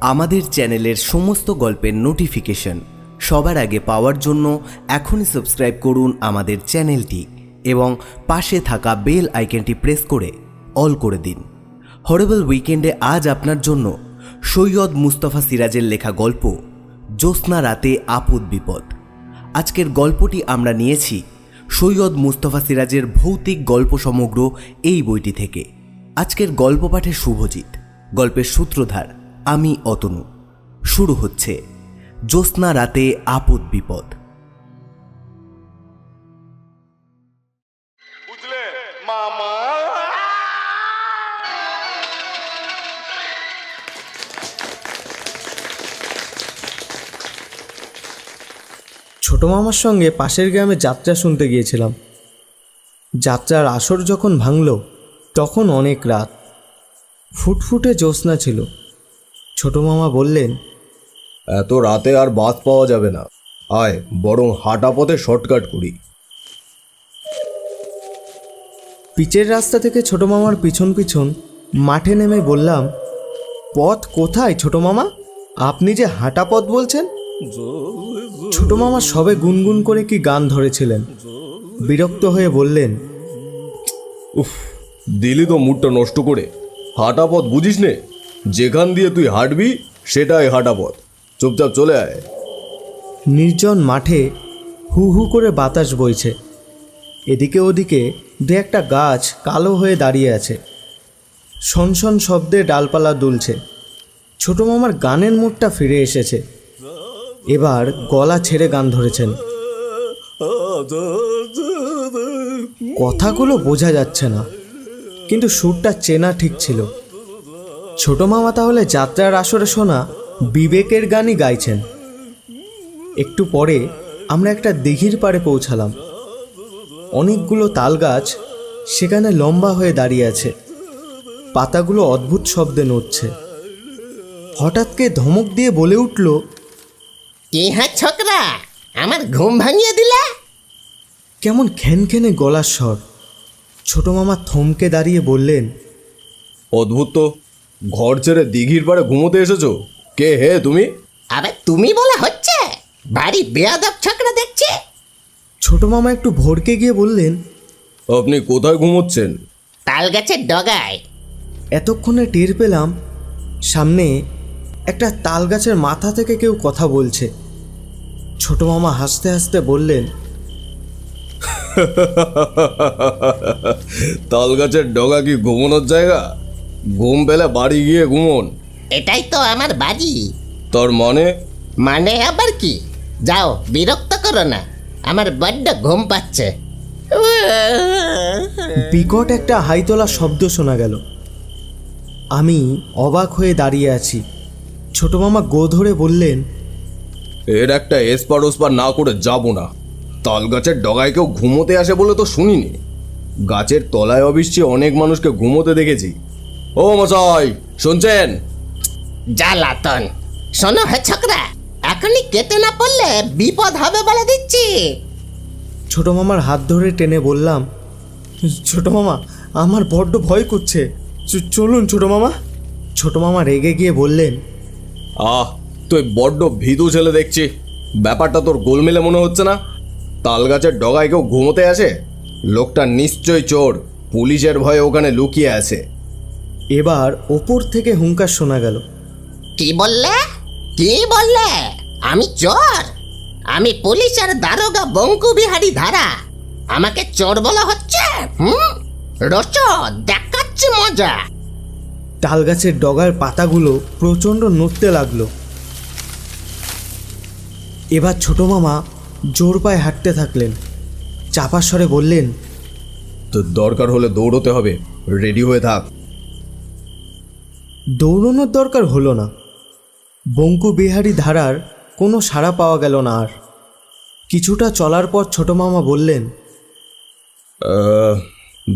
আমাদের চ্যানেলের সমস্ত গল্পের নোটিফিকেশন সবার আগে পাওয়ার জন্য এখনই সাবস্ক্রাইব করুন আমাদের চ্যানেলটি এবং পাশে থাকা বেল আইকনটি প্রেস করে অল করে দিন। হরেবল উইকেন্ডে আজ আপনার জন্য সৈয়দ মুস্তফা সিরাজের লেখা গল্প, জ্যোৎস্না রাতে আপদ বিপদ। আজকের গল্পটি আমরা নিয়েছি সৈয়দ মুস্তফা সিরাজের ভৌতিক গল্প সমগ্র এই বইটি থেকে। আজকের গল্প পাঠে শুভজিৎ, গল্পের সূত্রধার। আমি অতনু। শুরু হচ্ছে জ্যোৎস্না রাতে আপদ বিপদ। মামা। ছোট মামার সঙ্গে পাশের গ্রামে যাত্রা শুনতে গিয়েছিলাম। যাত্রার আসর যখন ভাঙল তখন অনেক রাত। ফুটফুটে জ্যোৎস্না ছিল। ছোট মামা বললেন এত রাতে আর বাস পাওয়া যাবে না। আয় বরং হাঁটা পথে শর্টকাট করি। পিচের রাস্তা থেকে ছোট মামার পিছন পিছন মাঠে নেমে বললাম পথ কোথায় ছোট মামা? আপনি যে হাঁটা পথ বলছেন? ছোট মামা সবে গুনগুন করে কি গান ধরেছিলেন। বিরক্ত হয়ে বললেন উফ দিলি তো মুডটা নষ্ট করে। হাঁটা পথ বুঝিস নে যেখান দিয়ে তুই হাঁটবি, সেটাই হাঁটা পথ। চুপচাপ চলে আয়। নির্জন মাঠে হু হু করে বাতাস বইছে। এদিকে ওদিকে দু একটা গাছ কালো হয়ে দাঁড়িয়ে আছে। শনশন শব্দে ডালপালা দুলছে। ছোট মামার গানের মুডটা ফিরে এসেছে। এবার গলা ছেড়ে গান ধরেছেন। কথাগুলো বোঝা যাচ্ছে না, কিন্তু সুরটা চেনা ঠিক ছিল। ছোট মামা তাহলে যাত্রার আসরে শোনা বিবেকের গানই গাইছেন। একটু পরে আমরা একটা দিঘির পাড়ে পৌঁছালাম। অনেকগুলো তাল গাছ সেখানে লম্বা হয়ে দাঁড়িয়ে আছে। পাতাগুলো অদ্ভুত শব্দে নড়ছে। হঠাৎ কে ধমক দিয়ে বলে উঠল কি হ্যাঁ ছোকরা আমার ঘুম ভাঙিয়ে দিলা? কেমন খ্যানখ্যানে গলার স্বর। ছোট মামা থমকে দাঁড়িয়ে বললেন অদ্ভুত তো ঘর ছেড়ে দিঘির পাড়ে ঘুমোতে এসেছ? কে হে তুমি? আবে তুমি বলে হচ্ছে? বাড়ি বেয়াদব ছোকরা দেখছে? ছোট মামা একটু ভরকে গিয়ে বললেন আপনি কোথায় ঘুমোচ্ছেন? তাল গাছের ডগায়। এতক্ষণে টের পেলাম সামনে একটা তাল গাছের মাথা থেকে কেউ কথা বলছে। ছোট মামা হাসতে হাসতে বললেন তাল গাছের ডগা কি ঘুমানোর জায়গা? ঘুম পেলে বাড়ি গিয়ে ঘুমোন। এটাই তো আমার বাড়ি। তোর মনে? মানে আবার কি? যাও বিরক্ত করো না। আমার বড্ড ঘুম পাচ্ছে। বিকট একটা হাইতলা শব্দ শোনা গেল। আমি অবাক হয়ে দাঁড়িয়ে আছি। ছোট মামা গো ধরে বললেন এর একটা এসপার ওসপার না করে যাব না। তাল গাছের ডগায় কেউ ঘুমোতে আসে বলে তো শুনিনি। গাছের তলায় অবশ্যই অনেক মানুষকে ঘুমোতে দেখেছি। ও মশাই শুনছেন? জ্বালাতন। শোনো হে ছোকরা এখনই কেটে না পড়লে বিপদ হবে বলে দিচ্ছি। ছোট মামার হাত ধরে টেনে বললাম ছোট মামা আমার বড্ড ভয় করছে। চ- চলুন ছোট মামা। ছোট মামা রেগে গিয়ে বললেন আহ তুই বড্ড ভীতু ছেলে দেখছি। ব্যাপারটা তোর গোলমেলে মনে হচ্ছে না? তাল গাছের ডগায় কেউ ঘুমোতে আসে? লোকটা নিশ্চয় চোর পুলিশের ভয়ে ওখানে লুকিয়ে আছে। এবার ওপর থেকে হুঙ্কার শোনা গেল। কি বললে? কি বললে? আমি চোর। আমি পুলিশের দারোগা বঙ্কু বিহারী ধারা। আমাকে চোর বলা হচ্ছে? হুম? রচ দেখাচ্ছি মজা। তাল গাছের ডগার পাতাগুলো প্রচণ্ড নড়তে লাগল। এবার ছোট মামা জোর পায়ে হাঁটতে থাকলেন। চাপা স্বরে বললেন তো দরকার হলে দৌড়তে হবে। রেডি হয়ে থাক। দৌড়ানোর দরকার হলো না। বঙ্কু বিহারী ধারার কোনো সাড়া পাওয়া গেল না আর। কিছুটা চলার পর ছোট মামা বললেন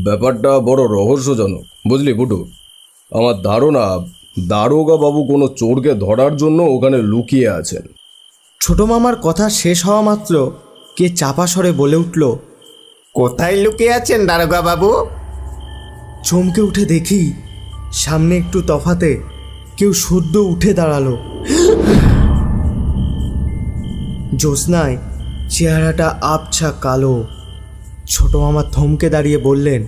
ব্যাপারটা বড় রহস্যজনক বুঝলি বুটু আমার ধারণা দারোগা বাবু কোনো চোরকে ধরার জন্য ওখানে লুকিয়ে আছেন। ছোট মামার কথা শেষ হওয়া মাত্র কে চাপা স্বরে বলে উঠল কোথায় লুকিয়ে আছেন দারোগা বাবু? চমকে উঠে দেখি সামনে একটু তফাতে কেউ সদ্য উঠে দাঁড়াল। জ্যোৎস্নায় চেহারাটা আবছা কালো। ছোট মামা থমকে দাঁড়িয়ে বললেন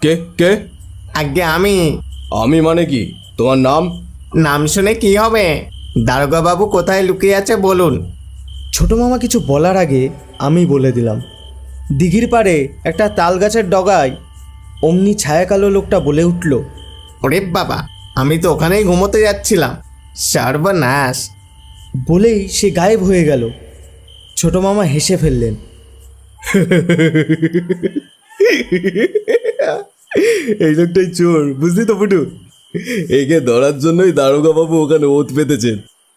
কে? কে? আগে আমি। আমি মানে কি? তোমার নাম? নাম শুনে কি হবে? দারোগা বাবু কোথায় লুকিয়ে আছে বলুন। ছোট মামা কিছু বলার আগে আমি বলে দিলাম দিঘির পাড়ে একটা তাল গাছের ডগায় অমনি ছায়া কালো লোকটা বলে উঠল ওরে বাবা আমি তো ওখানেই ঘুমোতে যাচ্ছিলাম। সর্বনাশ। বলেই সে গায়েব হয়ে গেল। ছোট মামা হেসে ফেললেন। এই লোকটাই চোর বুঝলি তো ফুটু একে ধরার জন্যই দারোগা বাবু ওখানে ওত পেতেছেন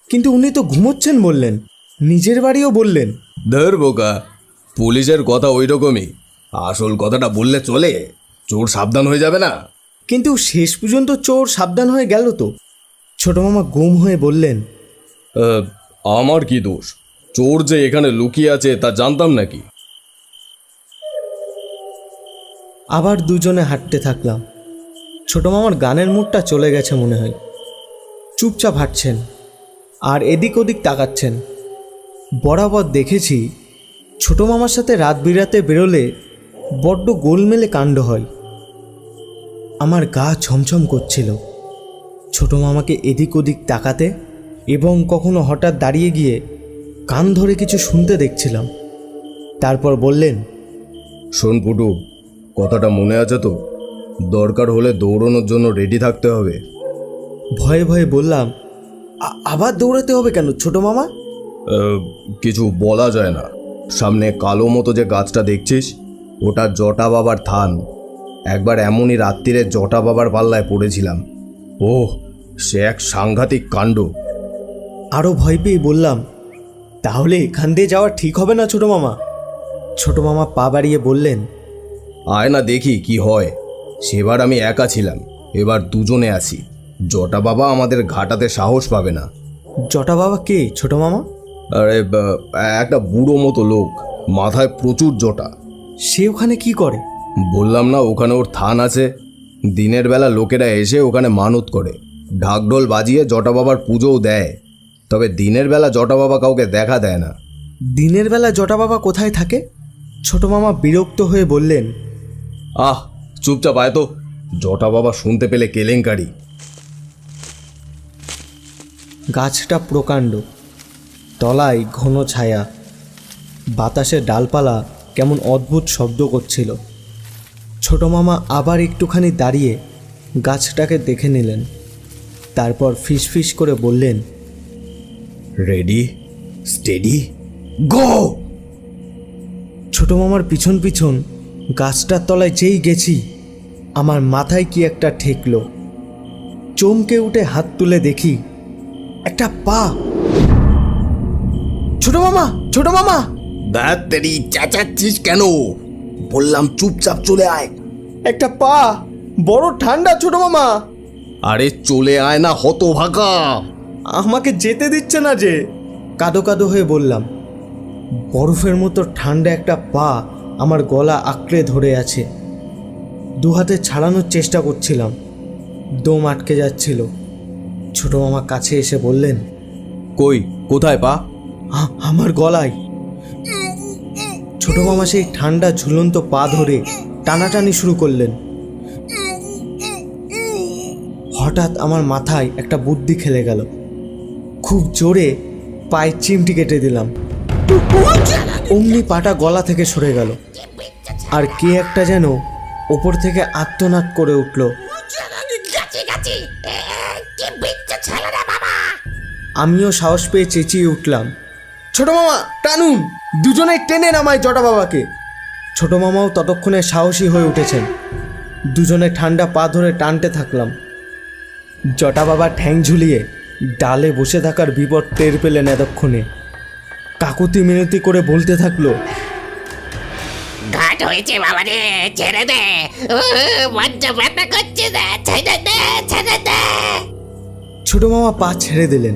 কিন্তু উনি তো ঘুমোচ্ছেন বললেন নিজের বাড়িও বললেন। ধর বোকা পুলিশের কথা ওই রকমই। আসল কথাটা বললে চলে চোর সাবধান হয়ে যাবে না। কিন্তু শেষ পর্যন্ত চোর সাবধান হয়ে গেল তো। ছোট মামা গুম হয়ে বললেন আমার কি দোষ? চোর যে এখানে লুকিয়ে আছে তা জানতাম নাকি? আবার দুজনে হাঁটতে থাকলাম। ছোট মামার গানের মুডটা চলে গেছে মনে হয়। চুপচাপ হাঁটছেন আর এদিক ওদিক তাকাচ্ছেন। বরাবর দেখেছি ছোট মামার সাথে রাত বিরাতে বেরোলে বড্ড গোলমেলে কাণ্ড হয়। আমার গা ছমছম করছিল। ছোট মামাকে এদিক ওদিক তাকাতে এবং কখনো হঠাৎ দাঁড়িয়ে গিয়ে কান ধরে কিছু শুনতে দেখছিলাম। তারপর বললেন শোন পুটু কথাটা মনে আছে তো? দরকার হলে দৌড়ানোর জন্য রেডি থাকতে হবে। ভয়ে ভয়ে বললাম আবার দৌড়াতে হবে কেন ছোট মামা? কিছু বলা যায় না। সামনে কালো মতো যে গাছটা দেখছিস ওটা জটা বাবার থান। একবার এমনই রাত্রিরে জটা বাবার পাল্লায় পড়েছিলাম। ওহ সে এক সাংঘাতিক কাণ্ড। আরও ভয় পেয়ে বললাম তাহলে এখান দিয়ে যাওয়া ঠিক হবে না ছোট মামা? ছোট মামা পা বাড়িয়ে বললেন আয় না দেখি কি হয়। সেবার আমি একা ছিলাম এবার দুজনে আছি। জটা বাবা আমাদের ঘাটাতে সাহস পাবে না। জটা বাবা কে ছোট মামা? আরে একটা বুড়ো মতো লোক মাথায় প্রচুর জটা। সে ওখানে কি করে? বললাম না ওখানে ওর থান আছে? দিনের বেলা লোকেরা এসে ওখানে মানত করে। ঢাকঢোল বাজিয়ে জটা বাবার পুজোও দেয়। তবে দিনের বেলা জটা বাবা কাউকে দেখা দেয় না। দিনের বেলা জটা বাবা কোথায় থাকে? ছোট মামা বিরক্ত হয়ে বললেন আহ চুপচাপ আয় তো। জটা বাবা শুনতে পেলে কেলেঙ্কারি। গাছটা প্রকাণ্ড। তলায় ঘন ছায়া। বাতাসের ডালপালা কেমন অদ্ভুত শব্দ করছিল। ছোট মামা আবার একটুখানি দাঁড়িয়ে গাছটাকে দেখে নিলেন। তারপর ফিসফিস করে বললেন রেডি স্টেডি গো ছোট মামার পিছন পিছন গাছটার তলায় যেই গেছি আমার মাথায় কি একটা ঠেকলো। চমকে উঠে হাত তুলে দেখি একটা পা। ছোট মামা ছোট মামা! তেরি চেঁচাচ্ছিস কেন? বললাম চুপচাপ চলে আয়। একটা পা বড় ঠান্ডা ছোট মামা। আরে চলে আয় না হত ভাকা আমাকে যেতে দিচ্ছে না যে। কাদো কাদো হয়ে বললাম বরফের মতো ঠান্ডা একটা পা আমার গলা আঁকড়ে ধরে আছে। দু হাতে ছাড়ানোর চেষ্টা করছিলাম দম আটকে যাচ্ছিল। ছোট মামা কাছে এসে বললেন কই কোথায় পা? আমার গলায়। ছোট মামা সেই ঠান্ডা ঝুলন্ত পা ধরে টানাটানি শুরু করলেন। হঠাৎ আমার মাথায় একটা বুদ্ধি খেলে গেল। খুব জোরে পায়ের চিমটি কেটে দিলাম। অমনি পাটা গলা থেকে সরে গেল। আর কে একটা যেন ওপর থেকে আত্মনাদ করে উঠল। আমিও সাহস পেয়ে চেঁচিয়ে উঠলাম। ছোট মামা, টানুন! দুজনে টেনে নামায় জটা বাবাকে। ছোট মামাও ততক্ষণে সাহসী হয়ে উঠেছেন। দুজনে ঠান্ডা পা ধরে টানতে থাকলাম। জটা বাবা ঠ্যাং ঝুলিয়ে ডালে বসে থাকার বিপদ টের পেলেন এতক্ষণে। কাকুতি মিনতি করে বলতে থাকল ঘাট হয়েছে বাবা রে ছেড়ে দে। মঞ্চ ব্যথা করছে ছেড়ে দে ছেড়ে দে। ছোট মামা পা ছেড়ে দিলেন।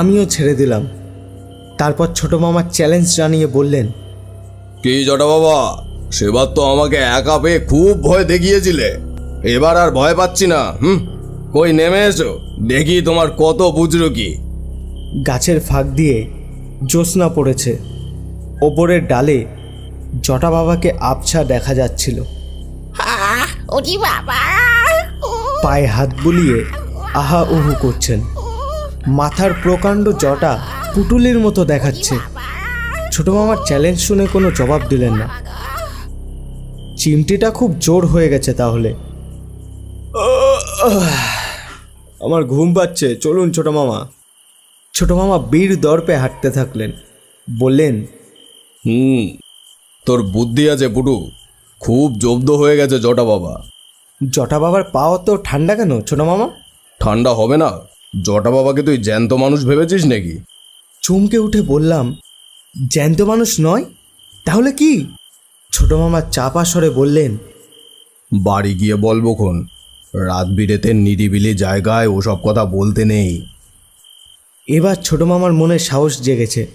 আমিও ছেড়ে দিলাম। তারপর ছোট মামা চ্যালেঞ্জ জানিয়ে বললেন কি জটা বাবা? সেবার তো আমাকে একা পেয়ে খুব ভয় দেখিয়েছিলে। এবার আর ভয় পাচ্ছি না হুম? কই নেমে এসো দেখি তোমার কত বুঝলো কি গাছের ফাঁক দিয়ে জ্যোৎস্না পড়েছে। ওপরের ডালে জটা বাবাকে আবছা দেখা যাচ্ছিল। পায়ে হাত বুলিয়ে আহা উহু করছেন। মাথার প্রকাণ্ড জটা পুটুলির মতো দেখাচ্ছে। ছোট মামার চ্যালেঞ্জ শুনে কোনো জবাব দিলেন না। চিমটিটা খুব জোর হয়ে গেছে তাহলে। আমার ঘুম পাচ্ছে চলুন ছোট মামা। ছোট মামা বীর দর্পে হাঁটতে থাকলেন। বললেন হুম তোর বুদ্ধি আছে পুটু। খুব জব্দ হয়ে গেছে জটা বাবা। জটা বাবার পাও তো ঠান্ডা কেন ছোট মামা? ঠান্ডা হবে না। জটা বাবাকে তুই জ্যান্ত মানুষ ভেবেছিস নাকি? চমকে উঠে বললাম জ্যান্ত মানুষ নয়? তাহলে কি? ছোট মামা চাপা স্বরে বললেন বাড়ি গিয়ে বলব খন রাত বিরেতে নিরিবিলি জায়গায় ওসব কথা বলতে নেই। এবার ছোট মামার মনে সাহস জেগেছে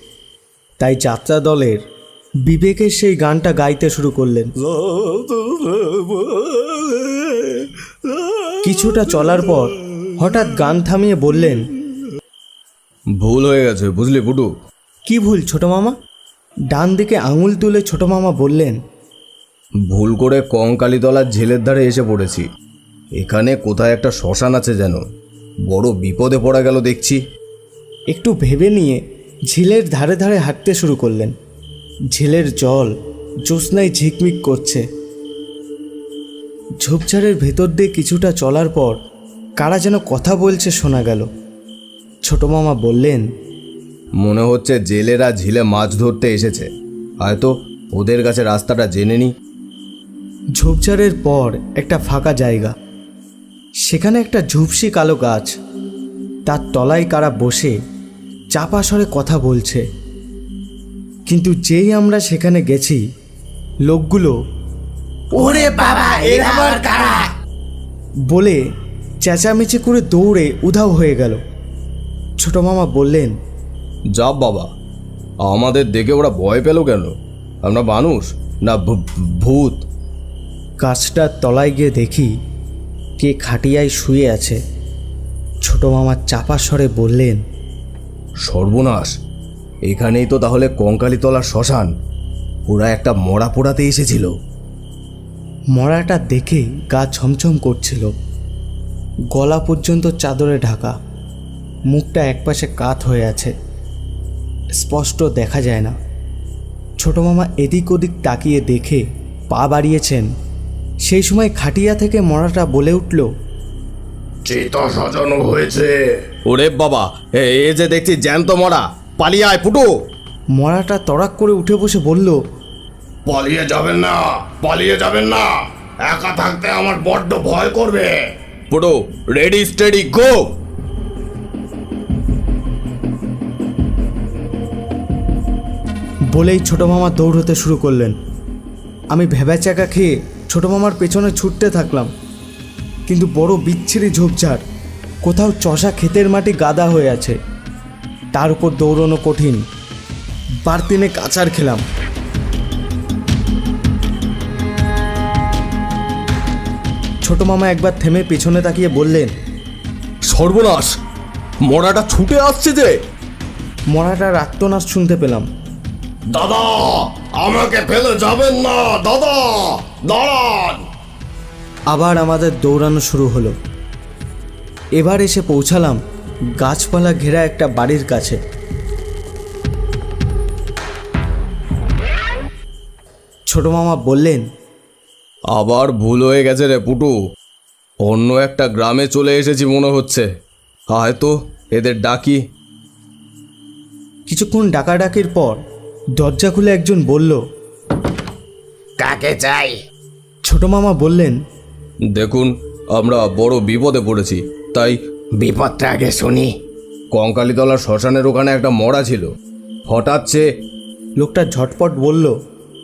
তাই যাত্রা দলের বিবেকের সেই গানটা গাইতে শুরু করলেন। কিছুটা চলার পর হঠাৎ গান থামিয়ে বললেন ভুল হয়ে গেছে বুঝলি পুটু কি ভুল ছোট মামা? ডান দিকে আঙুল তুলে ছোট মামা বললেন ভুল করে কঙ্কালীতলার ঝিলের ধারে এসে পড়েছি। এখানে কোথায় একটা শ্মশান আছে যেন। বড় বিপদে পড়া গেল দেখছি। একটু ভেবে নিয়ে ঝিলের ধারে ধারে হাঁটতে শুরু করলেন। ঝিলের জল জ্যোৎস্নায় ঝিকমিক করছে। ঝোপঝাড়ের ভেতর দিয়ে কিছুটা চলার পর কারা যেন কথা বলছে শোনা গেল। ছোট মামা বললেন মনে হচ্ছে জেলেরা ঝিলে মাছ ধরতে এসেছে। হয়তো ওদের কাছে রাস্তাটা জেনে নি। ঝোপঝাড়ের পর একটা ফাঁকা জায়গা। সেখানে একটা ঝুপসি কালো গাছ। তার তলায় কারা বসে চাপা স্বরে কথা বলছে। কিন্তু যেই আমরা সেখানে গেছি লোকগুলো ওরে বাবা এরা কারা? বলে চেঁচামেচি করে দৌড়ে উধাও হয়ে গেল। ছোট মামা বললেন যা বাবা আমাদের দেখে ওরা ভয় পেল কেন? আমরা মানুষ না ভূত? গাছটার তলায় গিয়ে দেখি কে খাটিয়ায় শুয়ে আছে। ছোট মামা চাপা স্বরে বললেন সর্বনাশ এখানেই তো তাহলে কঙ্কালীতলার শ্মশান। ওরা একটা মরা পোড়াতে এসেছিল। মরাটা দেখে গা ছমছম করছিল। গলা পর্যন্ত চাদরে ঢাকা। মুখটা একপাশে কাত হয়ে আছে। স্পষ্ট দেখা যায় না। ছোট মামা এদিক ওদিক তাকিয়ে দেখে পা বাড়িয়েছেন। সেই সময় খাটিয়া থেকে মরাটা বলে উঠল চিতা সাজানো হয়েছে। ওরে বাবা এ যে দেখছি জ্যান্ত মরা পালিয়ে আয় পুটু মরাটা তড়াক করে উঠে বসে বলল পালিয়ে যাবেন না পালিয়ে যাবেন না। একা থাকতে আমার বড্ড ভয় করবে। পুটু রেডি স্টেডি গো বলেই ছোট মামা দৌড়তে শুরু করলেন। আমি ভেবাচাকা খেয়ে ছোট মামার পেছনে ছুটতে থাকলাম। কিন্তু বড় বিচ্ছিরি ঝোপঝাড় কোথাও চষা ক্ষেতের মাটি গাদা হয়ে আছে। তার উপর দৌড়নো কঠিন। বারতিনে কাচার খেলাম। ছোট মামা একবার থেমে পেছনে তাকিয়ে বললেন সর্বনাশ! মরাটা ছুটে আসছে যে! মরাটার আত্মনাশ শুনতে পেলাম। দাদা আমাকে ফেলে যাবেন না দাদা দাঁড়ান। আবার আমাদের দৌড়ানো শুরু হলো। এবার এসে পৌঁছালাম গাছপালা ঘেরা একটা বাড়ির কাছে। ছোট মামা বললেন আবার ভুল হয়ে গেছে রে পুটু। অন্য একটা গ্রামে চলে এসেছি মনে হচ্ছে। হয়তো এদের ডাকি। কিছুক্ষণ ডাকাডাকির পর দরজা খুলে একজন বলল কাকে চাই? ছোট মামা বললেন দেখুন আমরা বড় বিপদে পড়েছি তাই বিপদটা আগে শুনি। কঙ্কালীতলার শ্মশানের ওখানে একটা মরা ছিল। হঠাৎ সে লোকটা ঝটপট বলল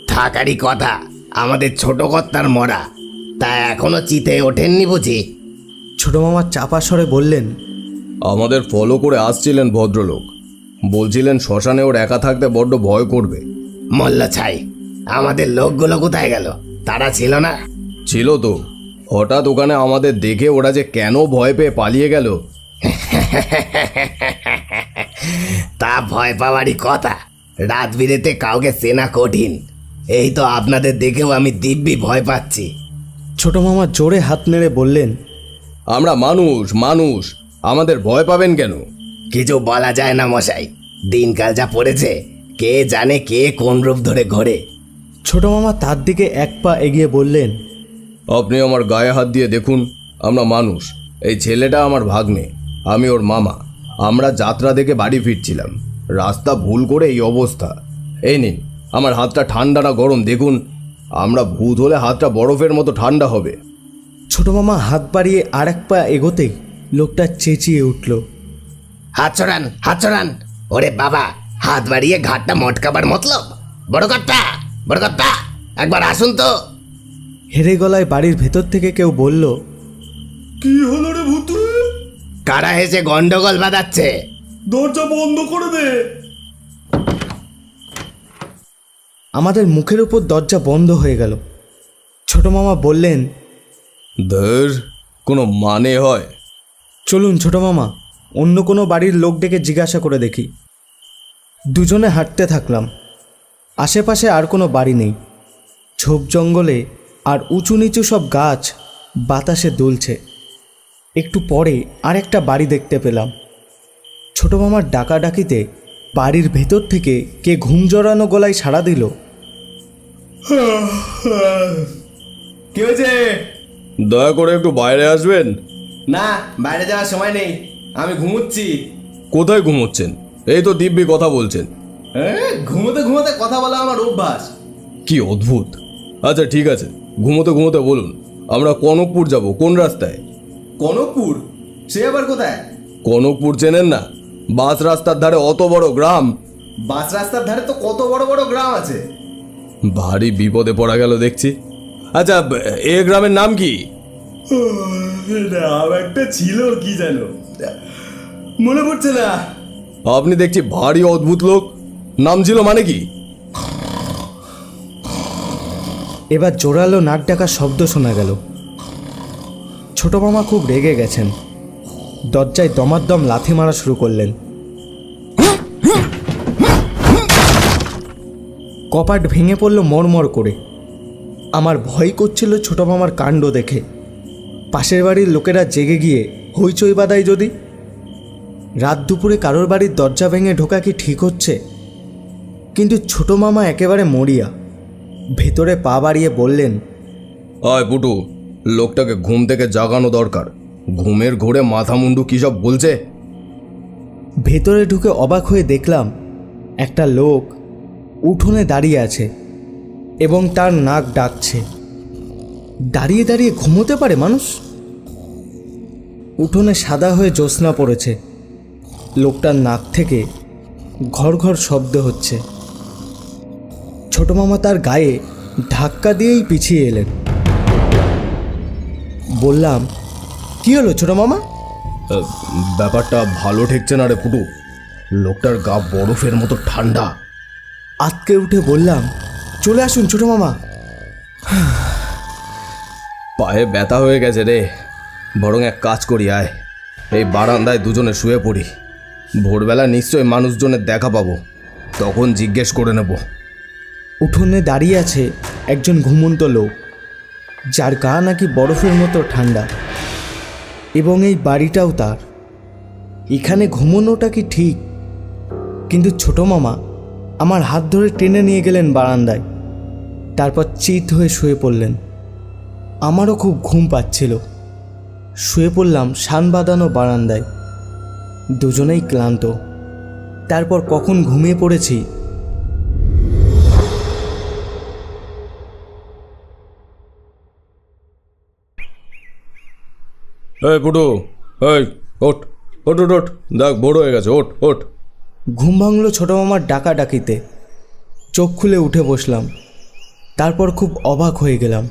থাকারই কথা আমাদের ছোট কর্তার মরা তা এখনও চিতে ওঠেননি বুঝি? ছোট মামা চাপা স্বরে বললেন আমাদের ফলো করে আসছিলেন ভদ্রলোক। বলছিলেন শ্মশানে ওর একা থাকতে বড্ড ভয় করবে। মল্ল ছাই আমাদের লোকগুলো কোথায় গেল? তারা ছিল না? ছিল তো। হঠাৎ ওখানে আমাদের দেখে ওরা যে কেন ভয় পেয়ে পালিয়ে গেল। তা ভয় পাওয়ারই কথা। রাত বিরেতে কাউকে চেনা কঠিন। এই তো আপনাদের দেখেও আমি দিব্যি ভয় পাচ্ছি। ছোট মামা জোরে হাত নেড়ে বললেন আমরা মানুষ মানুষ। আমাদের ভয় পাবেন কেন? কিছু বলা যায় না মশাই। দিনকাল যা পড়েছে কে জানে কে কোন রূপ ধরে ঘরে। ছোট মামা তার দিকে এক পা এগিয়ে বললেন আপনি আমার গায়ে হাত দিয়ে দেখুন আমরা মানুষ। এই ছেলেটা আমার ভাগ্নে আমি ওর মামা। আমরা যাত্রা দেখে বাড়ি ফিরছিলাম। রাস্তা ভুল করে এই অবস্থা। এই নিন আমার হাতটা ঠান্ডা না গরম দেখুন। আমরা ভূত হলে হাতটা বরফের মতো ঠান্ডা হবে। ছোট মামা হাত বাড়িয়ে আর এক পা এগোতেই লোকটা চেঁচিয়ে উঠল। হাত ছড়ান হাত ছড়ান ওরে বাবা হাত বাড়িয়ে ঘাটটা মটকাবার মতলব? বড় কর্তা বড় কর্তা একবার আসুন তো। হেরে গলায় বাড়ির ভেতর থেকে কেউ বলল কি হলো রে ভূতু? কারা হেসে গন্ডগোল বাঁধাচ্ছে? দরজা বন্ধ করে দে। আমাদের মুখের উপর দরজা বন্ধ হয়ে গেল। ছোট মামা বললেন ধর কোনো মানে হয়? চলুন ছোট মামা অন্য কোনো বাড়ির লোক ডেকে জিজ্ঞাসা করে দেখি। দুজনে হাঁটতে থাকলাম। আশেপাশে আর কোনো বাড়ি নেই। ঝোপ জঙ্গলে আর উঁচু নিচু সব গাছ বাতাসে দুলছে। একটু পরে আর একটা বাড়ি দেখতে পেলাম। ছোটো মামার ডাকাডাকিতে বাড়ির ভেতর থেকে কে ঘুম জড়ানো গলায় সাড়া দিল। কি হয়েছে? দয়া করে একটু বাইরে আসবেন? না বাইরে যাওয়ার সময় নেই। আমি ঘুমোচ্ছি। কোথায় ঘুমোচ্ছেন? এই তো দিব্যি কথা বলছেন। হ্যাঁ ঘুমোতে ঘুমোতে কথা বলা আমার অভ্যাস। কি অদ্ভুত। আচ্ছা ঠিক আছে। ঘুমোতে ঘুমোতে বলুন। আমরা কনকপুর যাব কোন রাস্তায়? কনকপুর? সে আবার কোথায়? কনকপুর চেনেন না? বাস রাস্তার ধারে অত বড় গ্রাম। বাস রাস্তার ধারে তো কত বড় বড় গ্রাম আছে। ভারী বিপদে পড়া গেল দেখছি। আচ্ছা এ গ্রামের নাম কি? নাম একটা ছিল কি জানো মনে পড়ছে না। আপনি দেখছি ভারী অদ্ভুত লোক। নাম ছিল মানে কি? এবার জোরালো নাক ডাকার শব্দ শোনা গেল। ছোট মামা খুব রেগে গেছেন। দরজায় দমাদ্দম লাথি মারা শুরু করলেন। কপাট ভেঙে পড়ল মরমর করে। আমার ভয় করছিল ছোট মামার কাণ্ড দেখে। পাশের বাড়ির লোকেরা জেগে গিয়ে হইচই বাদায় যদি? রাত দুপুরে কারোর বাড়ির দরজা ভেঙে ঢোকা কি ঠিক হচ্ছে? কিন্তু ছোট মামা একেবারে মরিয়া। ভেতরে পা বাড়িয়ে বললেন আয় পুটু লোকটাকে ঘুম থেকে জাগানো দরকার। ঘুমের ঘোরে মাথা মুন্ডু কী সব বলছে? ভেতরে ঢুকে অবাক হয়ে দেখলাম একটা লোক উঠোনে দাঁড়িয়ে আছে এবং তার নাক ডাকছে। দাঁড়িয়ে দাঁড়িয়ে ঘুমোতে পারে মানুষ? উঠোনে সাদা হয়ে জ্যোৎস্না পড়েছে। লোকটার নাক থেকে ঘর ঘর শব্দ হচ্ছে। ছোট মামা তার গায়ে ধাক্কা দিয়েই পিছিয়ে এলেন। বললাম কি হলো ছোট মামা? ব্যাপারটা ভালো ঠেকছে না রে পুটু লোকটার গা বরফের মতো ঠান্ডা। আতকে উঠে বললাম চলে আসুন ছোট মামা। পায়ে ব্যথা হয়ে গেছে রে। বরং এক কাজ করি, আয়। এই বারান্দায় দুজনে শুয়ে পড়ি। ভোরবেলা নিশ্চয়ই মানুষজনের দেখা পাবো। তখন জিজ্ঞেস করে নেব। উঠোনে দাঁড়িয়ে আছে একজন ঘুমন্ত লোক, যার গা নাকি বরফের মতো ঠান্ডা, এবং এই বাড়িটাও তার। এখানে ঘুমোনোটা কি ঠিক? কিন্তু ছোট মামা আমার হাত ধরে টেনে নিয়ে গেলেন বারান্দায়। তারপর চিত হয়ে শুয়ে পড়লেন। আমারও খুব ঘুম পাচ্ছিল। শুয়ে পড়লাম শান বাঁধানো বারান্দায়। দুজনেই ক্লান্ত। তারপর কখন ঘুমিয়ে পড়েছি? এই পুটু এই ওট ওট ওট ওট দেখ বড় হয়ে গেছে ওট ওট ঘুম ভাঙল ছোট মামার ডাকা ডাকিতে চোখ খুলে উঠে বসলাম। তারপর খুব অবাক হয়ে গেলাম।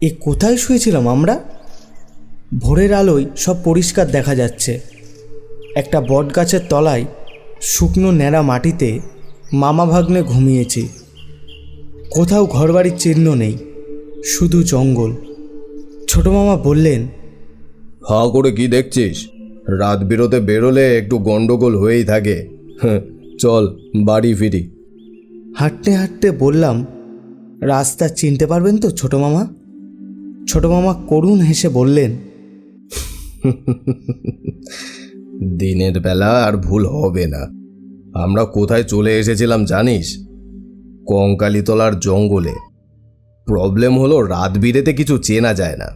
এ কোথায় শুয়েছিলাম আমরা? ভোরের আলোয় সব পরিষ্কার দেখা যাচ্ছে। একটা বট গাছের তলায় শুকনো ন্যাড়া মাটিতে মামা ভাগ্নে ঘুমিয়েছি। কোথাও ঘরবাড়ির চিহ্ন নেই শুধু জঙ্গল। ছোট মামা বললেন হা করে কি দেখছিস? রাত বেরোতে বেরোলে একটু গন্ডগোল হয়েই থাকে। হ্যাঁ, চল বাড়ি ফিরি। হাঁটতে হাঁটতে বললাম রাস্তা চিনতে পারবেন তো ছোট মামা? ছোট মামা করুণ হেসে বললেন দিনের বেলা আর ভুল হবে না। আমরা কোথায় চলে এসেছিলাম জানিস? কঙ্কালিতলার জঙ্গলে। প্রবলেম হলো রাত বিরেতে কিছু চেনা যায় না।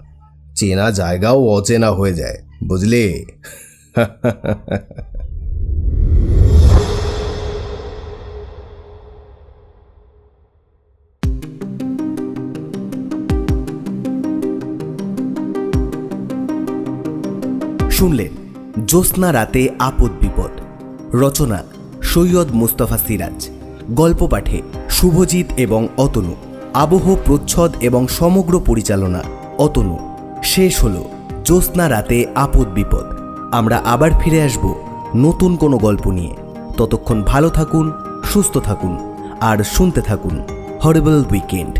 চেনা জায়গাও অচেনা হয়ে যায়, বুঝলি? শুনলেন, জ্যোৎস্না রাতে আপদ বিপদ। রচনা, সৈয়দ মুস্তফা সিরাজ। গল্প পাঠে, শুভজিৎ এবং অতনু। আবহ প্রচ্ছদ এবং সমগ্র পরিচালনা, অতনু। শেষ হলো, জ্যোৎস্না রাতে আপদ বিপদ। আমরা আবার ফিরে আসব নতুন কোনো গল্প নিয়ে। ততক্ষণ ভালো থাকুন, সুস্থ থাকুন, আর শুনতে থাকুন। Horrible weekend.